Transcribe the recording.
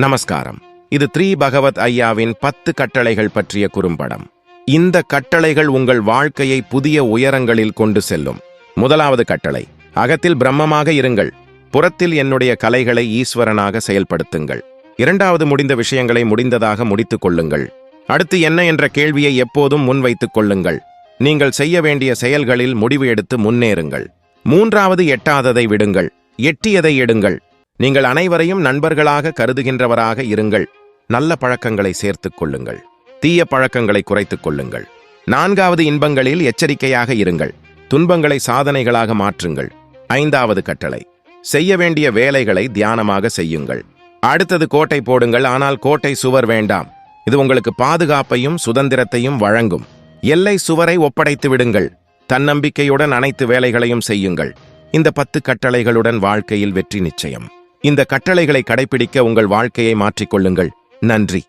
நமஸ்காரம். இது த்ரீ பகவத் ஐயாவின் பத்து கட்டளைகள் பற்றிய குறும்படம். இந்த கட்டளைகள் உங்கள் வாழ்க்கையை புதிய உயரங்களில் கொண்டு செல்லும். முதலாவது கட்டளை அகத்தில் பிரம்மமாக இருங்கள். புறத்தில் என்னுடைய கலைகளை ஈஸ்வரனாக செயல்படுத்துங்கள். இரண்டாவது முடிந்த விஷயங்களை முடிந்ததாக முடித்துக் கொள்ளுங்கள். அடுத்து என்ன என்ற கேள்வியை எப்போதும் முன்வைத்துக் கொள்ளுங்கள். நீங்கள் செய்ய வேண்டிய செயல்களில் முடிவு எடுத்து முன்னேறுங்கள். மூன்றாவது எட்டாததை விடுங்கள். எட்டியதை எடுங்கள். நீங்கள் அனைவரையும் நண்பர்களாக கருதுகின்றவராக இருங்கள். நல்ல பழக்கங்களை சேர்த்துக் கொள்ளுங்கள். தீய பழக்கங்களை குறைத்துக் கொள்ளுங்கள். நான்காவது இன்பங்களில் எச்சரிக்கையாக இருங்கள். துன்பங்களை சாதனைகளாக மாற்றுங்கள். ஐந்தாவது கட்டளை. செய்ய வேண்டிய வேலைகளை தியானமாக செய்யுங்கள். அடுத்தது கோட்டை போடுங்கள். ஆனால் கோட்டை சுவர் வேண்டாம். இது உங்களுக்கு பாதுகாப்பையும் சுதந்திரத்தையும் வழங்கும். எல்லை சுவரை ஒப்படைத்து விடுங்கள். தன்னம்பிக்கையுடன் அனைத்து வேலைகளையும் செய்யுங்கள். இந்த பத்து கட்டளைகளுடன் வாழ்க்கையில் வெற்றி நிச்சயம். இந்த கட்டளைகளை கடைபிடிக்க உங்கள் வாழ்க்கையை மாற்றிக்கொள்ளுங்கள். நன்றி.